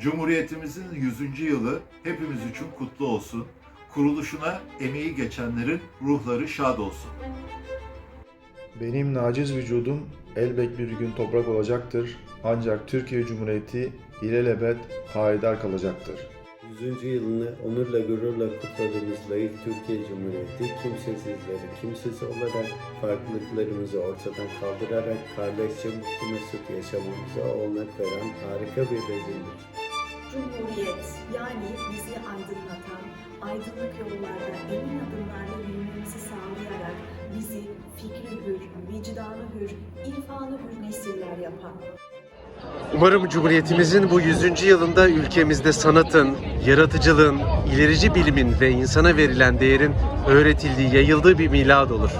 Cumhuriyetimizin 100. yılı hepimiz için kutlu olsun. Kuruluşuna emeği geçenlerin ruhları şad olsun. Benim naciz vücudum elbet bir gün toprak olacaktır. Ancak Türkiye Cumhuriyeti ilelebet payidar kalacaktır. 100. yılını onurla gururla kutladığımız layık Türkiye Cumhuriyeti kimsesizleri kimsesiz olarak farklılıklarımızı ortadan kaldırarak kardeşçe mutlu mesut yaşamamıza olanak veren harika bir rejimdir. Cumhuriyet yani bizi aydınlatan, aydınlık yollarda emin adımlarla yürümemizi sağlayarak bizi fikri hür, vicdanı hür, irfanı hür nesiller yapan. Umarım Cumhuriyetimizin bu 100. yılında ülkemizde sanatın, yaratıcılığın, ilerici bilimin ve insana verilen değerin öğretildiği, yayıldığı bir milad olur.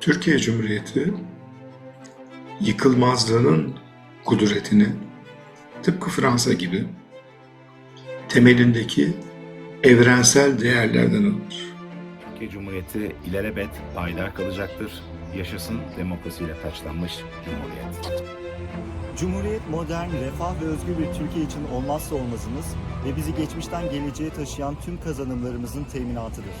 Türkiye Cumhuriyeti yıkılmazlığının kudretini tıpkı Fransa gibi temelindeki evrensel değerlerden alır. Türkiye Cumhuriyeti ilelebet payidar kalacaktır. Yaşasın demokrasiyle taçlanmış Cumhuriyet. Cumhuriyet modern, refah ve özgür bir Türkiye için olmazsa olmazımız ve bizi geçmişten geleceğe taşıyan tüm kazanımlarımızın teminatıdır.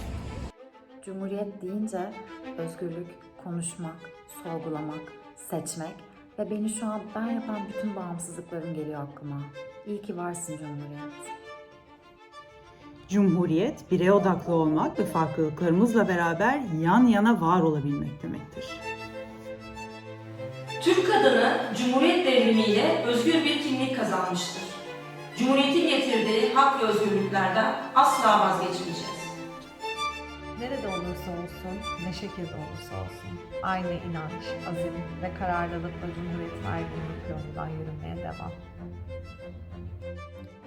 Cumhuriyet deyince özgürlük, konuşmak, sorgulamak, seçmek ve beni şu an ben yapan bütün bağımsızlıklarım geliyor aklıma. İyi ki varsın Cumhuriyet. Cumhuriyet, birey odaklı olmak ve farklılıklarımızla beraber yan yana var olabilmek demektir. Türk kadını Cumhuriyet devrimiyle özgür bir kimlik kazanmıştır. Cumhuriyetin getirdiği hak ve özgürlüklerden asla vazgeçmeyeceğiz. Nerede olursa olsun, ne şekilde olursa olsun aynı inanç, azim ve kararlılıkla Cumhuriyet'in aydınlık yolundan yürümeye devam.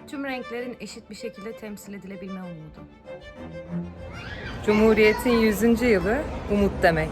Tüm renklerin eşit bir şekilde temsil edilebilme umudu. Cumhuriyet'in 100. yılı umut demek.